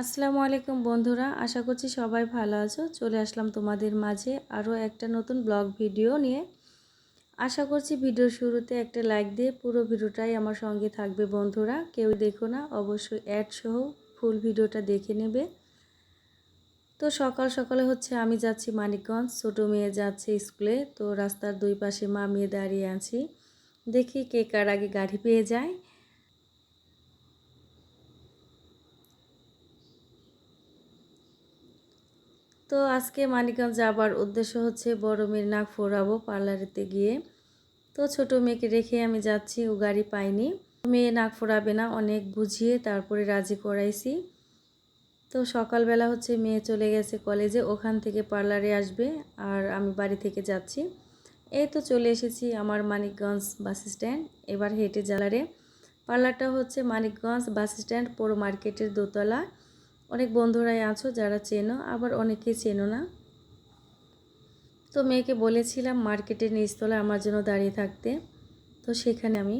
আসসালামু আলাইকুম বন্ধুরা, আশা করছি সবাই ভালো আছো। চলে আসলাম তোমাদের মাঝে আরও একটা নতুন ব্লগ ভিডিও নিয়ে। আশা করছি ভিডিওর শুরুতে একটা লাইক দিয়ে পুরো ভিডিওটাই আমার সঙ্গে থাকবে বন্ধুরা। কেউ দেখো না, অবশ্যই অ্যাড সহ ফুল ভিডিওটা দেখে নেবে। তো সকাল সকালে হচ্ছে আমি যাচ্ছি মানিকগঞ্জ, ছোটো মেয়ে যাচ্ছে স্কুলে। তো রাস্তার দুই পাশে মা মেয়ে দাঁড়িয়ে আছি। দেখি কে কার আগে গাড়ি পেয়ে যায়। তো আজকে মানিকগঞ্জ যাবার উদ্দেশ্য হচ্ছে বড় মেয়ের নাক ফোরাবো পার্লারেতে গিয়ে। তো ছোট মেয়েকে রেখে আমি যাচ্ছি, ও গাড়ি পাইনি মেয়ে নাক ফোরাবে না, অনেক বুঝিয়ে তারপরে রাজি করাইছি। তো সকালবেলা হচ্ছে মেয়ে চলে গেছে কলেজে, ওখান থেকে পার্লারে আসবে আর আমি বাড়ি থেকে যাচ্ছি। এই তো চলে এসেছি আমার মানিকগঞ্জ বাস স্ট্যান্ড, এবার হেঁটে জ্বালারে পার্লারটা হচ্ছে মানিকগঞ্জ বাস স্ট্যান্ড পৌর মার্কেটের দোতলা। অনেক বন্ধুরাই আছো যারা চেনো, আবার অনেকে চেনো না। তো মেয়েকে বলেছিলাম মার্কেটের নিচতলায় আমার জন্য দাঁড়িয়ে থাকতে। তো সেখানে আমি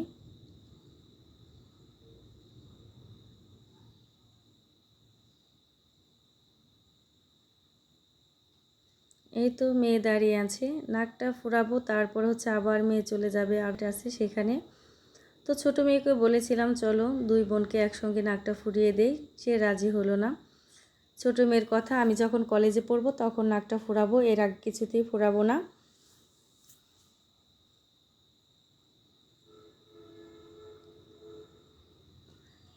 এই তো মেয়ে দাঁড়িয়ে আছে, নাকটা ফুরাবো, তারপর হচ্ছে আবার মেয়ে চলে যাবে, আর আছে সেখানে। তো ছোট মেয়েকে বলেছিলাম, চলো দুই বোনকে একসঙ্গে নাকটা ফুরিয়ে দেই। সে রাজি হলো না। ছোট মেয়ের কথা, আমি যখন কলেজে পড়ব তখন নাকটা ফুরাবো, এর আগে কিছুতেই ফুরাবো না।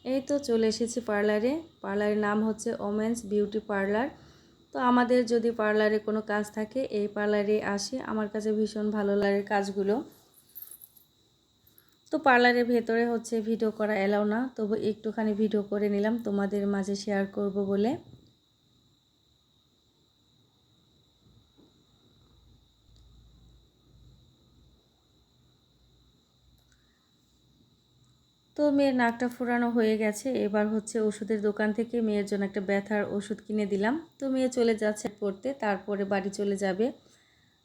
এই তো চলে এসেছি পার্লারে। পার্লারের নাম হচ্ছে ওমেন্স বিউটি পার্লার। তো আমাদের যদি পার্লারে কোনো কাজ থাকে, এই পার্লারে আসি। আমার কাছে ভীষণ ভালো লাগে কাজগুলো। তো পার্লারের ভেতরে হচ্ছে ভিডিও করা এলাও না। তবু একটুখানি ভিডিও করে নিলাম, তোমাদের মাঝে শেয়ার করব বলে। তো মেয়ের নাকটা ফোরানো হয়ে গেছে। এবার হচ্ছে ওষুধের দোকান থেকে মেয়ের জন্য একটা ব্যথার ওষুধ কিনে দিলাম। তো মেয়ে চলে যাচ্ছে পড়তে, তারপরে বাড়ি চলে যাবে।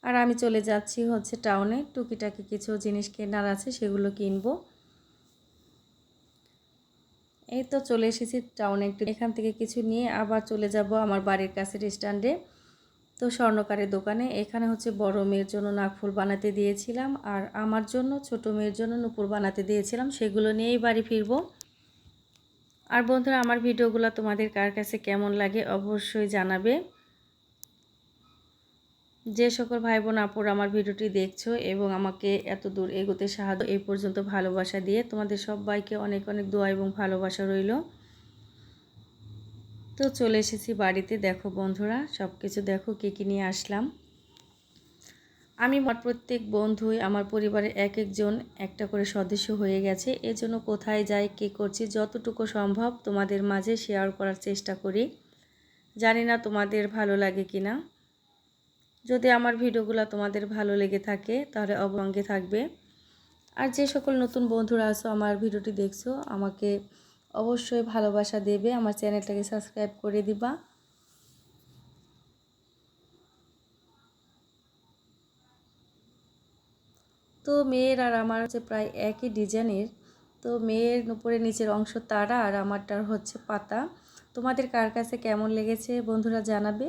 আর আমি চলে যাচ্ছি হচ্ছে টাউনে টুকিটাকি কিছু জিনিস কেনার আছে, সেগুলো কিনবো। এই তো চলে এসেছি টাউনে একটু এখান থেকে কিছু নিয়ে আবার চলে যাব আমার বাড়ির কাছের স্ট্যান্ডে তো স্বর্ণকারের দোকানে। এখানে হচ্ছে বড় মেয়ের জন্য নাকফুল বানাতে দিয়েছিলাম আর আমার জন্য, ছোট মেয়ের জন্য নুপুর বানাতে দিয়েছিলাম। সেগুলো নিয়েই বাড়ি ফিরব। আর বন্ধুরা, আমার ভিডিওগুলো তোমাদের কার কাছে কেমন লাগে অবশ্যই জানাবে। যে সকল ভাই বোন আপুর আমার ভিডিওটি দেখছ এবং আমাকে এত দূর এগোতে সাহায্য এই পর্যন্ত ভালোবাসা দিয়ে তোমাদের সবাইকে অনেক অনেক দোয়া এবং ভালোবাসা রইল। তো চলে এসেছি বাড়িতে। দেখো বন্ধুরা সব কিছু দেখো কী কী নিয়ে আসলাম। আমি আমার প্রত্যেক বন্ধুই, আমার পরিবারের এক একজন একটা করে সদস্য হয়ে গেছে। এজন্য কোথায় যাই, কী করছি, যতটুকু সম্ভব তোমাদের মাঝে শেয়ার করার চেষ্টা করি। জানি না তোমাদের ভালো লাগে কি না যদি আমার ভিডিওগুলো তোমাদের ভালো লেগে থাকে, তাহলে অবঙ্গে থাকবে। আর যে সকল নতুন বন্ধুরা আছো, আমার ভিডিওটি দেখছ, আমাকে অবশ্যই ভালোবাসা দেবে। আমার চ্যানেলটাকে সাবস্ক্রাইব করে দিবা। তো মেয়ের আর আমার হচ্ছে প্রায় একই ডিজাইনের। তো মেয়ের উপরে নিচের অংশ তারা আর আমারটার হচ্ছে পাতা। তোমাদের কার কাছে কেমন লেগেছে বন্ধুরা জানাবে।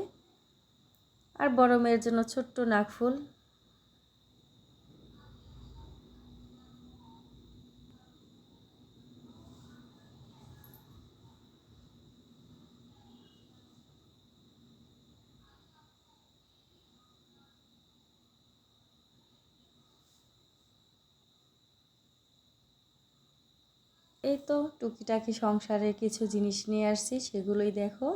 আর বড় মেয়ের জন্য ছোট্ট নাকফুল এই তো টুকিটাকি সংসারের কিছু জিনিস নিয়ে আসছি, সেগুলোই দেখো।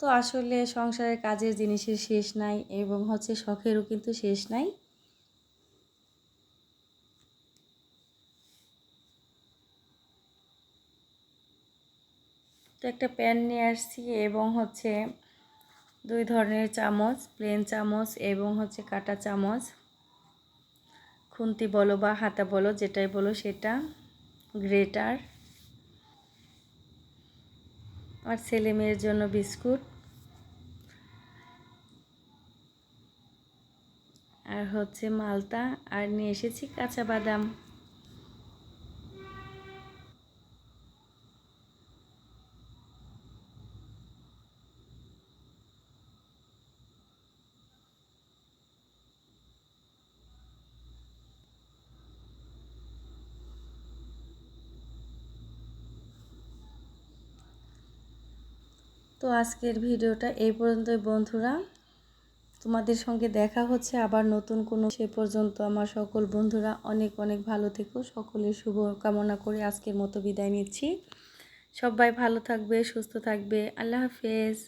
তো আসলে সংসারের কাজের জিনিসের শেষ নাই এবং হচ্ছে শখেরও কিন্তু শেষ নাই। তো একটা প্যান নিয়ে আসছি এবং হচ্ছে দুই ধরনের চামচ, প্লেন চামচ এবং হচ্ছে কাটা চামচ, খুন্তি বলো বা হাতা বলো, যেটাই বলো সেটা, গ্রেটার। আর ছেলে মেয়ের জন্য বিস্কুট। আর হচ্ছে মালতা আর নিয়ে এসেছি কাঁচা বাদাম। তো আজকের ভিডিওটা এই পর্যন্তই বন্ধুরা। তোমাদের সঙ্গে দেখা হচ্ছে আবার নতুন কোনো সে পর্যন্ত। আমার সকল বন্ধুরা অনেক অনেক ভালো থেকো। সকলের শুভ কামনা করে আজকের মতো বিদায় নিচ্ছি। সবাই ভালো থাকবে, সুস্থ থাকবে। আল্লাহ হাফেজ।